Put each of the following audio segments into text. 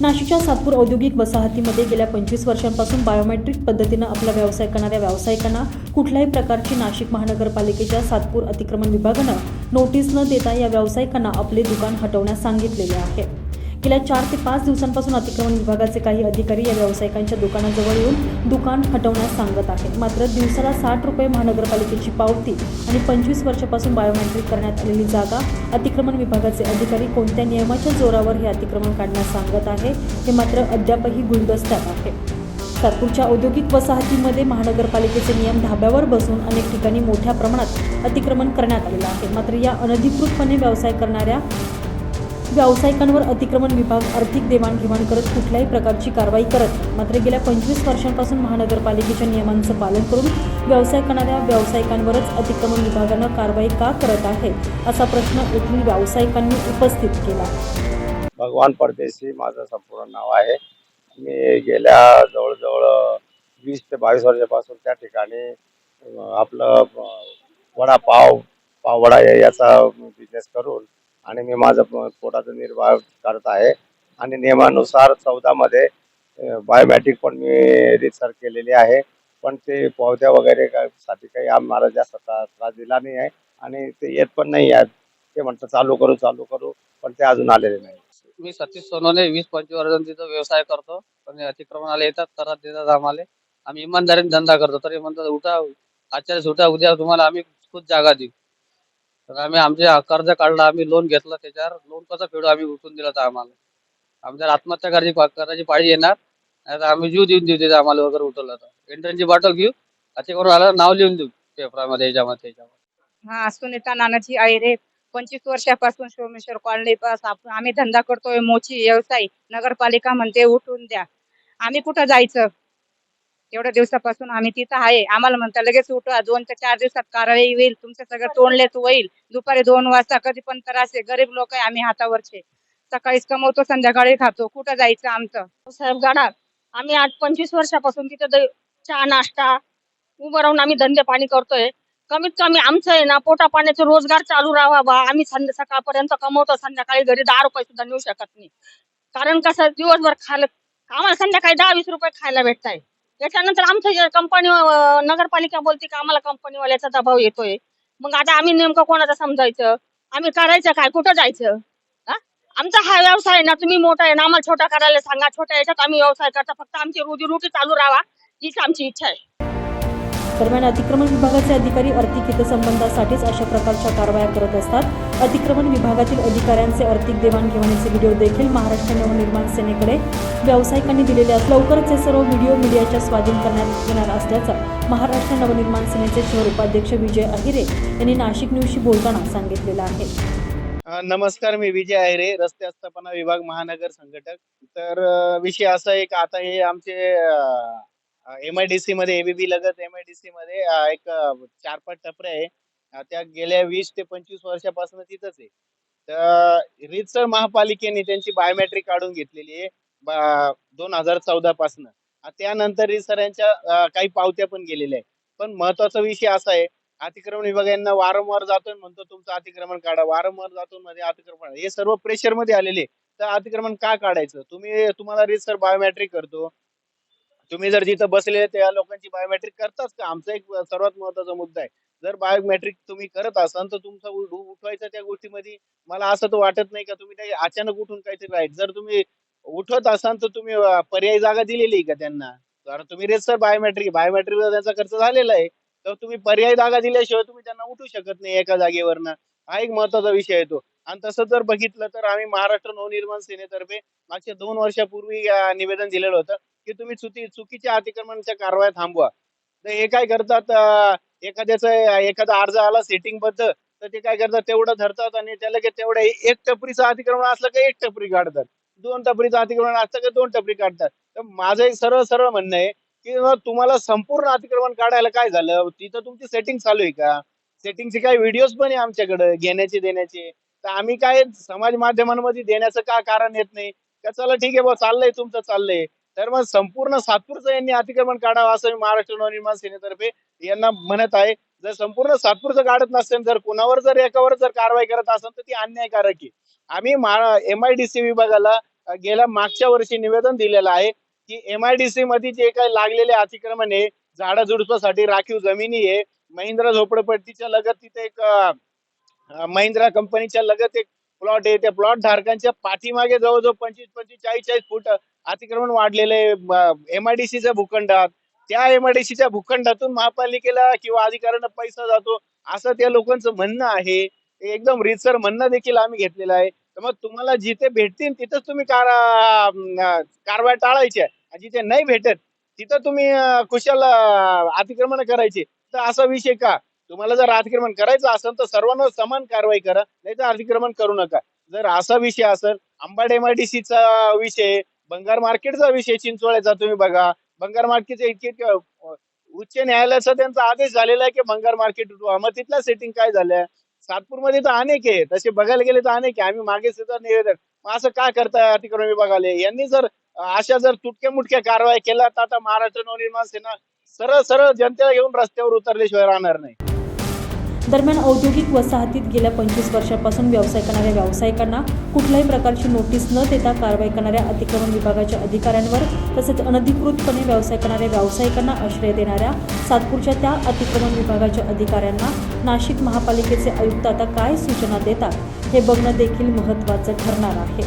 नाशिकच्या सातपूर औद्योगिक वसाहतीमध्ये गेल्या पंचवीस वर्षांपासून बायोमेट्रिक पद्धतीनं आपला व्यवसाय करणाऱ्या व्यावसायिकांना कुठल्याही प्रकारची नाशिक महानगरपालिकेच्या सातपूर अतिक्रमण विभागानं नोटीस न देता या व्यावसायिकांना आपले दुकान हटवण्यास सांगितलेले आहे. गेल्या चार ते पाच दिवसांपासून अतिक्रमण विभागाचे काही अधिकारी या व्यावसायिकांच्या दुकानाजवळ येऊन दुकान हटवण्यास सांगत आहेत. मात्र दिवसाला साठ रुपये महानगरपालिकेची पावती आणि पंचवीस वर्षापासून बायोमेट्रिक करण्यात आलेली जागा अतिक्रमण विभागाचे अधिकारी कोणत्या नियमाच्या जोरावर हे अतिक्रमण काढण्यास सांगत आहे हे मात्र अद्यापही गुलदस्त्यात आहे. सातपूरच्या औद्योगिक वसाहतीमध्ये महानगरपालिकेचे नियम धाब्यावर बसून अनेक ठिकाणी मोठ्या प्रमाणात अतिक्रमण करण्यात आलेलं आहे. मात्र या अनधिकृतपणे व्यवसाय करणाऱ्या व्यावसायिकांवर अतिक्रमण विभाग आर्थिक देवाणघेवाण करत कुठल्याही प्रकारची कारवाई करत मात्र गेल्या पंचवीस वर्षांपासून महानगरपालिकेच्या नियमांचं पालन करून व्यवसाय करणाऱ्या व्यावसायिकांवरच अतिक्रमण विभागानं कारवाई का करत आहे असा प्रश्न येथील व्यावसायिकांनी उपस्थित केला. भगवान परदेशी माझं संपूर्ण नाव आहे. मी गेल्या जवळजवळ वीस ते बावीस वर्षापासून त्या ठिकाणी आपलं वडापाव पाववडा वडा याचा बिझनेस करून आणि मी माझं पोटाचा निर्वाह करत आहे. आणि नियमानुसार चौदामध्ये बायोमॅट्रिक पण मी रिसर्च केलेली आहे. पण ते पावत्या वगैरे का- साठी काही आम्हाला जास्त त्रास दिला नाही आहे. आणि ते येत पण नाही आहेत. ते म्हणतात चालू करू चालू करू. पण ते अजून आलेले नाही. मी सतीश सोनवणे वीस पंचवीस वर्षांचा व्यवसाय करतो. पण अतिक्रमणाला येतात त्रास देतात आम्हाला. आम्ही इमानदारीने धंदा करतो. तरी म्हणतात उठा आचार्य सुटा उद्या तुम्हाला आम्ही खुद जागा देऊ. तर आम्ही आमचे कर्ज काढलं आम्ही लोन घेतलं त्याच्यावर. लोन कसं फेडू? आम्ही उठून दिलं तर आम्हाला. आमच्यावर आत्महत्या करायची पा- करायची पाळी येणार नाही तर आम्ही जीव देऊन देऊ तिथे आम्हाला वगैरे उठवलं तर. एंट्रनची बॉटल घेऊ अतिक्रमण आलं नाव लिहून देऊ पेपरामध्ये याच्यामध्ये त्याच्यामध्ये हा सुनीता नानाची आई रे. पंचवीस वर्षापासून सोमेश्वर कॉलनी पास आपण आम्ही धंदा करतोय मोची व्यवसाय. नगरपालिका म्हणते उठून द्या. आम्ही कुठं जायचं? एवढ्या दिवसापासून आम्ही तिथं आहे. आम्हाला म्हणता लगेच उठवा दोन ते चार दिवसात कारवाई होईल तुमचं सगळं तोंडलेच होईल. दुपारी दोन वाजता कधी पण त्रास आहे. गरीब लोक आहे आम्ही हातावरचे सकाळीच कमवतो संध्याकाळी खातो. कुठं जायचं आमचं? साहेब गाडा आम्ही आठ पंचवीस वर्षापासून तिथं चहा नाश्ता उभं राहून आम्ही धंदे पाणी करतोय. कमीत कमी आमचं आहे ना पोटा पाण्याचा रोजगार चालू राहावा. आम्ही संध्या सकाळपर्यंत कमवतो संध्याकाळी घरी दहा रुपये सुद्धा नेऊ शकत नाही. कारण कसं दिवसभर खायला आम्हाला संध्याकाळी दहा वीस रुपये खायला भेटताय. त्याच्यानंतर आमचं कंपनी नगरपालिका बोलते की आम्हाला कंपनीवाल्याचा दबाव येतोय. मग आता आम्ही नेमकं कोणाचं समजायचं? आम्ही करायचं काय? कुठं जायचं? हा? आमचा हा व्यवसाय ना तुम्ही मोठा आहे ना आम्हाला छोटा करायला सांगा. छोट्या याच्यात आम्ही व्यवसाय करता. फक्त आमची रोजीरोटी चालू राहावा हीच आमची इच्छा आहे. दरम्यान अतिक्रमण विभागाचे अधिकारी आर्थिक हितसंबंधासाठीच अशा प्रकारच्या कारवाया करत असतात. अतिक्रमण विभागातील अधिकाऱ्यांचे आर्थिक देवाणघेवाणीचे व्हिडिओ देखील महाराष्ट्र नवनिर्माण सेनेकडे व्यावसायिकांनी दिलेले असतात लवकरच हे सर्व व्हिडिओ मीडियाच्या स्वाधीन करण्यात येणार असल्याचं महाराष्ट्र नवनिर्माण सेनेचे शहर उपाध्यक्ष विजय अहिरे यांनी नाशिक न्यूजशी बोलताना सांगितलेलं आहे. नमस्कार मी विजय आहेरे रस्ते आस्थापना विभाग महानगर संघटक. तर विषय असा आहे की आता हे आमचे एममध्ये एबीबी लगत एममध्ये एक चार पाच टपरे आहे. त्या गेल्या वीस ते पंचवीस वर्षापासून तिथंच आहे. तर रितसर महापालिकेने त्यांची बायोमेट्रिक काढून घेतलेली आहे दोन हजार चौदा पासून. त्यानंतर रितसर यांच्या काही पावत्या पण गेलेल्या आहे पण महत्त्वाचा विषय असा आहे अतिक्रमण विभाग यांना वारंवार जातोय म्हणतो तुमचं अतिक्रमण काढा वारंवार जातो मध्ये अतिक्रमण. हे सर्व प्रेशरमध्ये आलेले तर अतिक्रमण का काढायचं? तुम्ही तुम्हाला रितसर बायोमेट्रिक करतो. तुम्ही जर जिथं बसले त्या लोकांची बायोमेट्रिक करताच का? आमचा एक सर्वात महत्त्वाचा मुद्दा आहे. जर बायोमेट्रिक तुम्ही करत असाल तर तुमचा उठवायचा उठवायचं त्या गोष्टीमध्ये. मला असं तर वाटत नाही का तुम्ही काही अचानक उठून काहीतरी राहील. जर तुम्ही उठवत असाल तर तुम्ही पर्यायी जागा दिलेली आहे का त्यांना? कारण तुम्ही रेसर बायोमेट्रिक बायोमेट्रिकचा त्यांचा खर्च झालेला आहे. तर तुम्ही पर्यायी जागा दिल्याशिवाय तुम्ही त्यांना उठू शकत नाही एका जागेवरनं. हा एक महत्त्वाचा विषय आहे तो. आणि तसं जर बघितलं तर आम्ही महाराष्ट्र नवनिर्माण सेनेतर्फे मागच्या दोन वर्षापूर्वी निवेदन दिलेलं होतं. की तुम्ही चुकी चुकीच्या अतिक्रमणाच्या कारवाया थांबवा. तर हे काय करतात एखाद्याचा एखाद्याचं एखादा अर्ज आला सेटिंगबद्दल तर ते काय करतात तेवढं धरतात आणि त्याला की तेवढं एक टपरीचं अतिक्रमण असलं का एक टपरी काढतात. दोन टपरीचं अतिक्रमण असलं का दोन टपरी काढतात. तर माझं एक सरळ सरळ म्हणणं आहे की तुम्हाला संपूर्ण अतिक्रमण काढायला काय झालं? तिथं तुमची सेटिंग चालू आहे का? सेटिंगचे काही व्हिडिओज पण आहे आमच्याकडे घेण्याचे देण्याचे. तर आम्ही काय समाज माध्यमांमध्ये देण्याचं का कारण येत नाही? का चला ठीक आहे बा चाललंय तुमचं चाललंय. तर मग संपूर्ण सातपूरचं यांनी अतिक्रमण काढावं असं मी महाराष्ट्र नवनिर्माण सेनेतर्फे यांना म्हणत आहे. जर संपूर्ण सातपूरचं काढत नसेल जर कोणावर जर एकावर जर कारवाई करत असेल तर ती अन्यायकारक आहे. आम्ही एम आयडीसी विभागाला गेल्या मागच्या वर्षी निवेदन दिलेलं आहे की एम आयडीसी मध्ये जे काही लागलेले अतिक्रमण आहे झाडाझुडपासाठी राखीव जमिनी आहे महिंद्रा झोपडपट्टीच्या लगत तिथे एक महिंद्रा कंपनीच्या लगत एक प्लॉट आहे. त्या प्लॉट धारकांच्या पाठीमागे जवळजवळ पंचवीस पंचवीस चाळीस चाळीस फूट अतिक्रमण वाढलेले एमआयडीसीच्या भूखंडात. त्या एमआयडीसीच्या भूखंडातून महापालिकेला किंवा अधिकाऱ्यांना पैसा जातो असं त्या लोकांचं म्हणणं आहे. एकदम रीतसर म्हणणं देखील आम्ही घेतलेलं आहे. तर मग तुम्हाला जिथे भेटतील तिथंच तुम्ही कार कारवाई टाळायची आहे. जिथे नाही भेटत तिथं तुम्ही कुशल कुशाल अतिक्रमण करायची. तर असा विषय का? तुम्हाला जर अतिक्रमण करायचं असेल तर सर्वांना समान कारवाई करा. नाही तर अतिक्रमण करू नका. जर असा विषय असेल अंबाड एमआयडीसीचा विषय बंगार मार्केटचा विषय चिंचोळ्याचा तुम्ही बघा. बंगार मार्केटचे इतके इतके, उच्च न्यायालयाचा त्यांचा आदेश झालेला आहे की बंगार मार्केट उठवा मग तिथला सेटिंग काय झाल्या? सातपूरमध्ये तर अनेक आहे. तसे बघायला गेले तर अनेक आहे. आम्ही मागे सुद्धा निवेदन मग असं का करताय अतिक्रमण विभागाले? यांनी जर अशा जर तुटक्या मुटक्या कारवाई केल्या तर आता महाराष्ट्र नवनिर्माण सेना सरळ सरळ जनतेला घेऊन रस्त्यावर उतरल्याशिवाय राहणार नाही. दरम्यान औद्योगिक वसाहतीत गेल्या पंचवीस वर्षापासून व्यवसाय करणाऱ्या व्यावसायिकांना कुठल्याही प्रकारची नोटीस न देता कारवाई करणाऱ्या अतिक्रमण विभागाच्या अधिकाऱ्यांवर तसेच अनधिकृतपणे व्यवसाय करणाऱ्या व्यावसायिकांना आश्रय देणाऱ्या सातपूरच्या त्या अतिक्रमण विभागाच्या अधिकाऱ्यांना नाशिक महापालिकेचे आयुक्त आता काय सूचना देतात हे बघणं देखील महत्त्वाचं ठरणार आहे.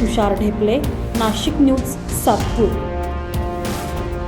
तुषार ढेपले नाशिक न्यूज सातपूर.